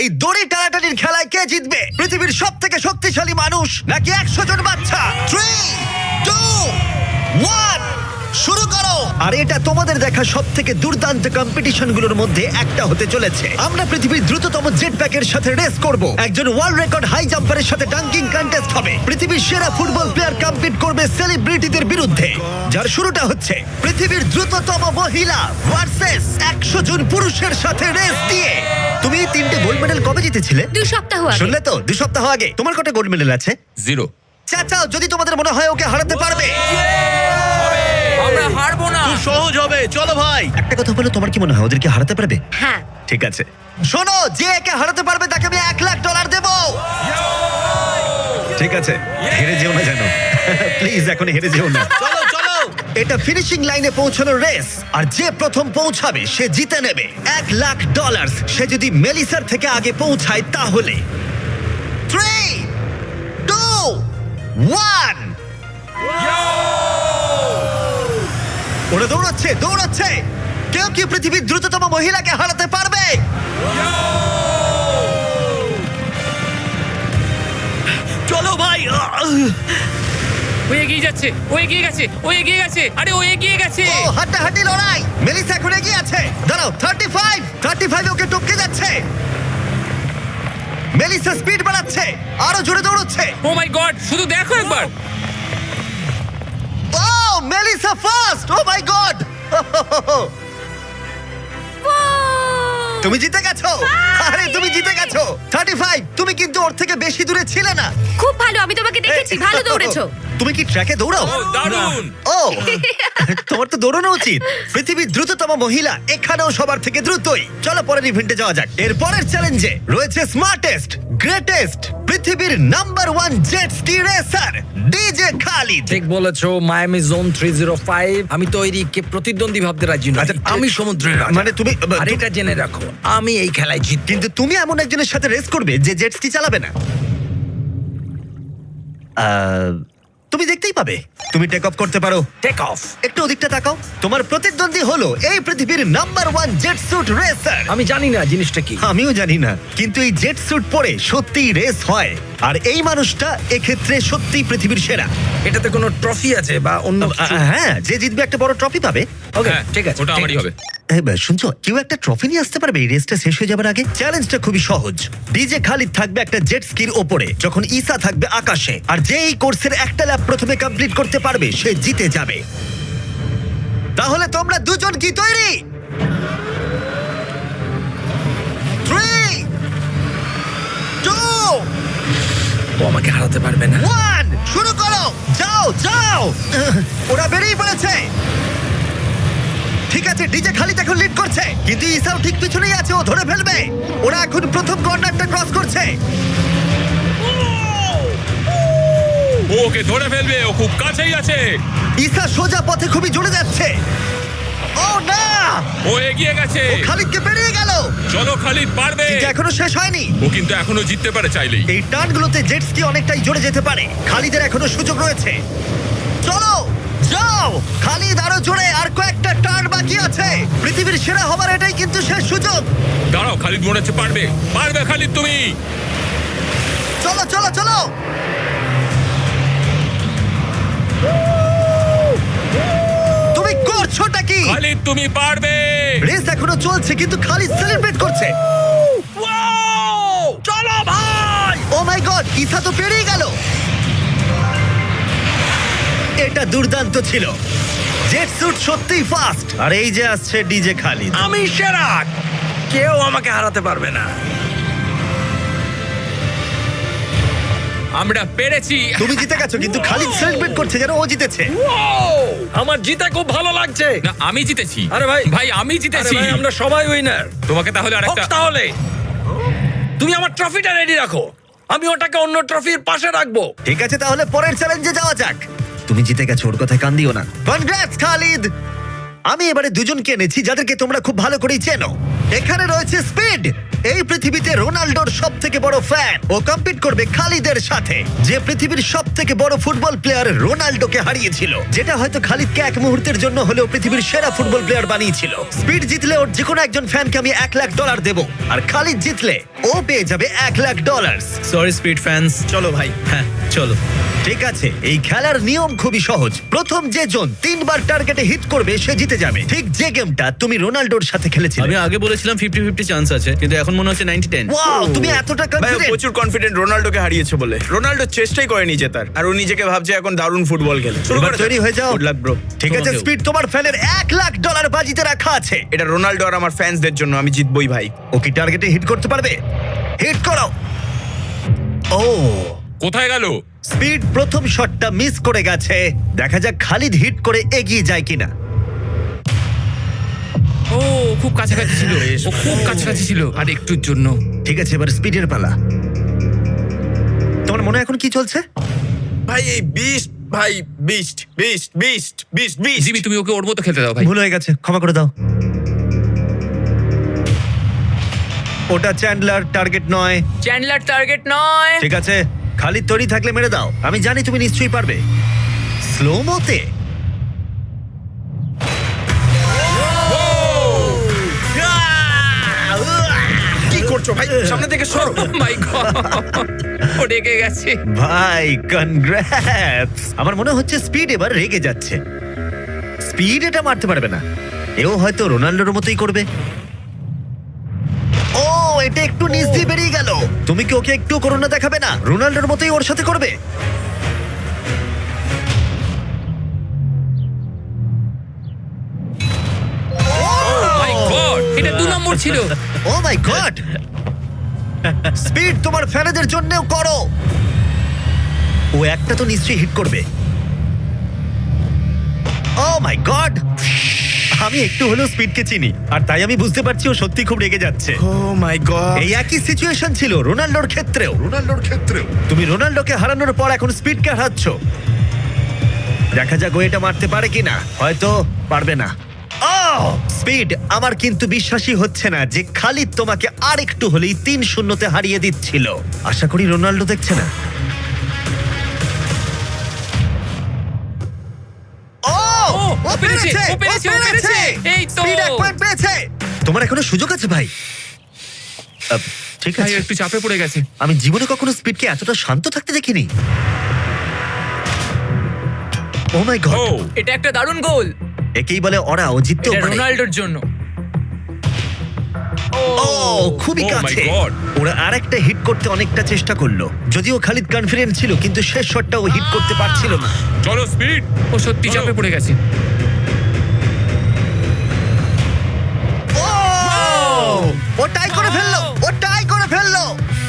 এই দড়ি টানাটানির খেলায় কে জিতবে? পৃথিবীর সব থেকে শক্তিশালী মানুষ নাকি একশো জন বাচ্চা? থ্রি টু ওয়ান শুরু করো। আর এটা তোমাদের দেখা সব থেকে দুর্দান্ত কম্পিটিশনগুলোর মধ্যে একটা হতে চলেছে। আমরা পৃথিবীর দ্রুততম জেট প্যাকের সাথে রেস করব। একজন ওয়ার্ল্ড রেকর্ড হাই জাম্পারের সাথে ডাঙ্কিং কন্টেস্ট হবে। পৃথিবীর সেরা ফুটবল প্লেয়ার কম্পিট করবে সেলিব্রিটিদের বিরুদ্ধে। যার শুরুটা হচ্ছে পৃথিবীর দ্রুততম মহিলা ভার্সেস একশো জন পুরুষের সাথে রেস দিয়ে। তুমি এই তিনটে গোল্ড মেডেল কবে জিতেছিলে? দু সপ্তাহ আগে। শুনলে তো? দু সপ্তাহ আগে। তোমার কটা গোল্ড মেডেল আছে? জিরো চাচাও যদি তোমাদের মনে হয় ওকে হারাতে পারবে। সহজ হবে চলো ভাই। একটা কথা বলো তোমার কি মনে হয় ওদেরকে হারাতে পারবে? হ্যাঁ। ঠিক আছে। শোনো যে একে হারাতে পারবে তাকে আমি এক লাখ ডলার দেব। ঠিক আছে হেরে যেও না জানো প্লিজ এখন হেরে যেও না। চলো চলো। এটা ফিনিশিং লাইনে পৌঁছানোর রেস আর যে প্রথম পৌঁছাবে সে জিতে নেবে। এক লাখ ডলার সে যদি মেলিসার থেকে আগে পৌঁছায় তাহলে। থ্রি টু ওয়ান ওরা দৌড়াচ্ছে দৌড়াচ্ছে। কেউ কি পৃথিবীর দ্রুততম মহিলাকে হারাতে পারবে? চলো ভাই ও এগিয়ে যাচ্ছে ও এগিয়ে গেছে ও এগিয়ে গেছে আরে ও এগিয়ে গেছে। ও হাড্ডাহাড্ডি লড়াই। মেলিসা এখন এগিয়ে আছে। দাঁড়াও thirty five thirty five okay টপকে যাচ্ছে। মেলিসা স্পিড বাড়াচ্ছে আরও জোরে দৌড়চ্ছে। ও মাই গড শুধু দেখো একবার। Melissa first oh my God তুমি জিতে গেছো! আরে তুমি জিতে গেছো! থার্টি ফাইভ তুমি কিন্তু ওর থেকে বেশি দূরে ছিলে না! খুব ভালো আমি তোমাকে দেখেছি ভালো দৌড়েছো। তুমি কি ট্র্যাকে দৌড়াও? ও দারুণ! ও তোমার তো দৌড়ানো উচিত। পৃথিবীর দ্রুততম মহিলা এখানেও সবার থেকে দ্রুতই। চলো পরের ইভেন্টে যাওয়া যাক। এর পরের চ্যালেঞ্জে রয়েছে স্মার্টেস্ট গ্রেটেস্ট পৃথিবীর number one jet ski racer DJ Khalid ঠিক বলেছ Miami zone three zero five আমি তৈরি কে প্রতিদ্বন্দ্বী ভাবতে রাজি নই। আচ্ছা, আমি সমুদ্রের রাজা। মানে তুমি আর এটা জেনে রাখো আমি এই খেলায় জিত কিন্তু তুমি এমন একজনের সাথে রেস করবে যে জেট স্কি চালাবে না। আহ, তুমি দেখতেই পাবে। তুমি টেক অফ করতে পারো। টেক অফ একটু ওদিকটা তাকাও। তোমার প্রতিদ্বন্দ্বী হলো এই পৃথিবীর number one jet suit racer আমি জানি না জিনিসটা কি। আমিও জানি না কিন্তু এই জেট স্যুট পরে সত্যিই রেস হয়। আর এই মানুষটা এক্ষেত্রে সত্যিই পৃথিবীর সেরা। এটাতে কোনো ট্রফি আছে বা অন্য হ্যাঁ যে জিতবে একটা বড় ট্রফি পাবে। ওকে হ্যাঁ, ঠিক আছে ওটা ঠিক আমারই আছে। হবে। এই বা, শুনছো কেউ একটা ট্রফি নিয়ে আসতে পারবে? এই রেসটা শেষ হয়ে যাবার আগে? চ্যালেঞ্জটা খুবই সহজ। ডিজে খালিদ থাকবে একটা জেট স্কির ওপরে যখন থাকবে আকাশে। আর যে এই কোর্সের একটা প্রথমে কমপ্লিট করতে পারবে সে জিতে যাবে। তাহলে তোমরা দুজন কি তৈরি? ও আমাকে হারাতে পারবে না। শুরু করো। যাও যাও। ওরা বেরিয়ে পড়েছে। ঠিক আছে ডিজে খালি এখন লিড করছে। কিন্তু ইসাও ঠিক পিছনেই আছে ও ধরে ফেলবে। ওরা এখন প্রথম কর্নারটা ক্রস করছে। ওকে ধরে ফেলবে ও খুব কাছেই আছে। ইসা সোজা পথে খুবই জোরে যাচ্ছে। ও না! ও এগিয়ে গেছে। ও খালিদকে পেরিয়ে গেল। চলো খালিদ পারবে। কিন্তু এখনও শেষ হয়নি। ও কিন্তু এখনও জিততে পারে চাইলেই। এই টার্নগুলোতে জেট স্কি অনেকটাই জোরে যেতে পারে। খালিদের এখনও সুযোগ রয়েছে। চলো যাও! খালিদ আরও জোরে আর কয়েকটা টার্ন বাকি আছে। পৃথিবীর সেরা হবার এটাই কিন্তু শেষ সুযোগ। দাঁড়াও খালিদ মনে হচ্ছে পারবে। পারবে খালিদ তুমি। চলো চলো চলো! করছোটা তুমি পারবে। রেস এখনও চলছে কিন্তু খালি সেলিব্রেট করছে। চলো ভাই! ও মাই গড ইসা তো পেরিয়ে গেল। এটা দুর্দান্ত ছিল। জেট স্যুট সত্যিই ফাস্ট আর এই যে আসছে ডিজে খালি আমি সেরা! কেউ আমাকে হারাতে পারবে না। আমরা পেরেছি। তুমি জিতে গেছো কিন্তু খালিদ সেলিব্রেট করছে যেন ও জিতেছে। আমার জিতে খুব ভালো লাগছে। না আমি জিতেছি। আরে ভাই। ভাই আমি জিতেছি। ভাই, আমরা সবাই উইনার তোমাকে তাহলে আরেকটা তাহলে। তুমি আমার ট্রফিটা রেডি রাখো। আমি ওটাকে অন্য ট্রফির পাশে রাখব। ঠিক আছে তাহলে পরের চ্যালেঞ্জে যাওয়া যাক। তুমি জিতে গেছো ওর কথায় কান দিও না। কনগ্রাটস খালিদ! আমি এবারে দুজনকে এনেছি যাদেরকে তোমরা খুব ভালো করেই চেনো। এখানে রয়েছে স্পিড। এই পৃথিবীতে রোনাল্ডোর সব থেকে বড় ফ্যান ও কম্পিট করবে খালিদের সাথে। যে পৃথিবীর সব থেকে বড় ফুটবল প্লেয়ার রোনাল্ডোকে হারিয়েছিল। যেটা হয়তো খালিদকে এক মুহূর্তের জন্য হলেও পৃথিবীর সেরা ফুটবল প্লেয়ার বানিয়েছিল। স্পিড জিতলে ওর যে কোনো একজন ফ্যানকে আমি এক লাখ ডলার দেবো। আর খালিদ জিতলে ও পেয়ে যাবে এক lakh dollar sorry speed fans চলো ভাই। হ্যাঁ চলো। ঠিক আছে এই খেলার নিয়ম খুবই সহজ। প্রথম যে জন তিনবার টার্গেটে হিট করবে সে জিতে যাবে। ঠিক যে গেমটা তুমি রোনাল্ডোর সাথে খেলেছিলে। আমি আগে বলেছিলাম ফিফটি ফিফটি চান্স আছে কিন্তু এখন মনে হচ্ছে নাইনটি টেন ওয়াও তুমি এতটা ভাই ও কনফিডেন্ট প্রচুর কনফিডেন্ট রোনাল্ডোকে হারিয়েছে বলে। রোনাল্ডো চেষ্টাই করেনি জেতার আর ও নিজেকে ভাবছে এখন দারুণ ফুটবল খেলে। শুরু এবার করে তৈরি হয়ে যাও। গুড লাক ব্রো ঠিক আছে তোমাকেও। স্পিড তোমার ফ্যানের এক লাখ ডলার বাজিতে রাখা আছে। এটা রোনাল্ডো আর আমার ফ্যান্সদের জন্য আমি জিতবই ভাই। ও কি টার্গেটে হিট করতে পারবে? হিট করো। ও। কোথায় গেল? স্পিড প্রথম শটটা মিস করে গেছে। দেখা যাক খালিদ হিট করে এগিয়ে যায় কিনা। ও খুব কাছাকাছি ছিল। ও খুব কাছাকাছি ছিল আর একটুর জন্য। ঠিক আছে এবার স্পিডের পালা। তোমার মনে হয় এখন কি চলছে? ভাই এই বিস্ট ভাই beast beast beast beast beast Jimmy তুমি ওকে ওর মতো খেলতে দাও ভাই। ভুল হয়ে গেছে ক্ষমা করে দাও। ওটা চ্যান্ডলার টার্গেট নয়। চ্যান্ডলার টার্গেট নয়। ঠিক আছে খালি তৈরি থাকলে মেরে দাও। আমি জানি তুমি নিশ্চয়ই পারবে। স্লো মোতে করছ? ভাই সামনে থেকে সরো। মাই গড ও রেগে গেছে। ভাই কনগ্রাটস আমার মনে হচ্ছে স্পিড এবার রেগে যাচ্ছে। স্পিড এটা মারতে পারবে না। এও হয়তো রোনাল্ডোর মতোই করবে। ও এটা একটু নিচ দিয়ে বেরিয়ে গেল। তুমি কি ওকে একটু করোনা দেখাবে না? রোনাল্ডোর মতোই ওর সাথে করবে? নম্বর ছিল। ও মাই গড স্পিড তোমার ফ্যানেদের জন্যও করো। ও একটা তো নিশ্চয়ই হিট করবে। ও মাই গড আমি একটু হলেও স্পিডকে চিনি আর তাই আমি বুঝতে পারছি ও সত্যি খুব রেগে যাচ্ছে। ও মাই গড এই একই সিচুয়েশন ছিল রোনাল্ডোর ক্ষেত্রেও। রোনাল্ডোর ক্ষেত্রেও। তুমি রোনাল্ডোকে হারানোর পর এখন স্পিডকে হারাচ্ছ। দেখা যাক ও এটা মারতে পারে কিনা। হয়তো পারবে না। স্পিড আমার কিন্তু বিশ্বাসই হচ্ছে না যে খালিদ তোমাকে আর একটু হলেই তিন শূন্যতে হারিয়ে দিচ্ছিল। আশা করি রোনাল্ডো দেখছে না। ও ও পেরেছে, ও পেরেছে, ও পেরেছে। এই তো। Speed এক point পেয়েছে! তোমার এখনও সুযোগ আছে ভাই? আহ, ঠিক ভাই আছে। একটু চাপে পড়ে গেছে। আমি জীবনে কখনো স্পিডকে এতটা শান্ত থাকতে দেখিনি। ও মাই ও গড এটা একটা দারুণ গোল! একেই বলে ওরা ও জিততেও এটা পারে। রোনাল্ডোর জন্য। ও খুবই Oh my কাছে। God! ওরা আরেকটা হিট করতে অনেকটা চেষ্টা করল। যদিও খালিদ কনফিডেন্ট ছিল কিন্তু শেষ শটটা ও হিট করতে পারছিল না। চলো স্পিড ও সত্যি চাপে পড়ে গেছে। ও! ও টাই করে ফেলল ও টাই করে ফেলল।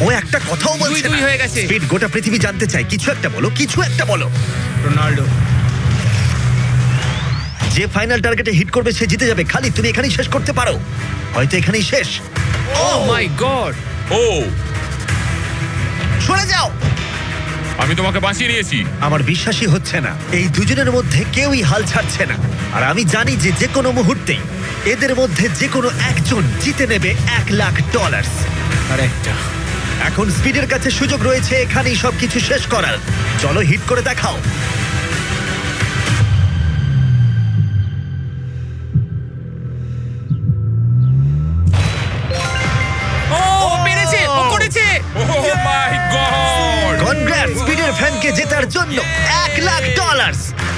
ও একটা কথাও বলছে দুই না। হয়ে গেছে। স্পিড গোটা পৃথিবী জানতে চায়। কিছু একটা বলো কিছু একটা বলো। রোনাল্ডো। যে ফাইনাল টার্গেটে হিট করবে সে জিতে যাবে। খালি তুমি এখানেই শেষ করতে পারো। হয়তো এখানেই শেষ। ও মাই গড ও সরে যাও! আমি তোমাকে বাঁচিয়ে নিয়েছি। আমার বিশ্বাসই হচ্ছে না। এই দুজনের মধ্যে কেউই হাল ছাড়ছে না। আর আমি জানি যে যে কোনো মুহূর্তেই এদের মধ্যে যে কোনো একজন জিতে নেবে এক লাখ ডলার আর একটা। এখন স্পিডের কাছে সুযোগ রয়েছে এখানেই সবকিছু শেষ করার। চলো হিট করে দেখাও। স্পিডের ফ্যানকে জেতার জন্য এক লাখ ডলার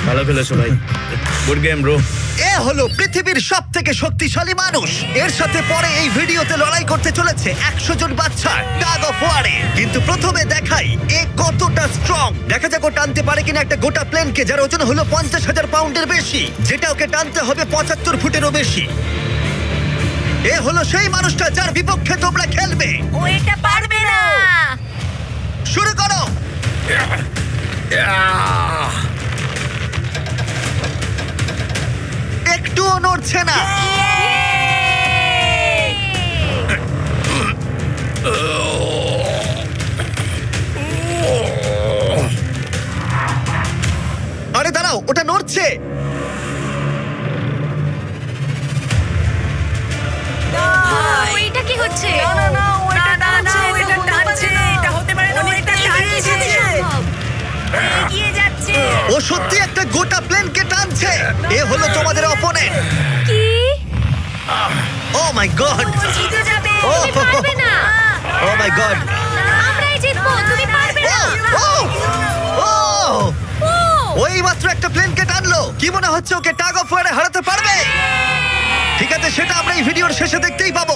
ভালো খেলেছো ভাই। গুড গেম ব্রো এ হলো পৃথিবীর সব থেকে শক্তিশালী মানুষ। এর সাথে পরে এই ভিডিওতে লড়াই করতে চলেছে একশো জন বাচ্চা টাগ অফ ওয়ারে কিন্তু প্রথমে দেখাই এ কতটা স্ট্রং দেখা যাক ও টানতে পারে কিনা একটা গোটা প্লেনকে যার ওজন হলো পঞ্চাশ হাজার পাউন্ডের বেশি যেটা ওকে টানতে হবে পঁচাত্তর ফুটেরও বেশি। এ হলো সেই মানুষটা যার বিপক্ষে তোমরা খেলবে। ও এটা পারবে না। antenna. আরে দাঁড়াও ওটা নড়ছে। ও সত্যি একটা গোটা প্লেনকে টানছে। এ হলো তোমাদের opponent my God oh my God oh oh ওই মাত্র একটা প্লেন কে টানলো। কি মনে হচ্ছে ওকে টাগ অফ ওয়ারে হারাতে পারবে? ঠিক আছে সেটা আমরা এই ভিডিওর শেষে দেখতেই পাবো।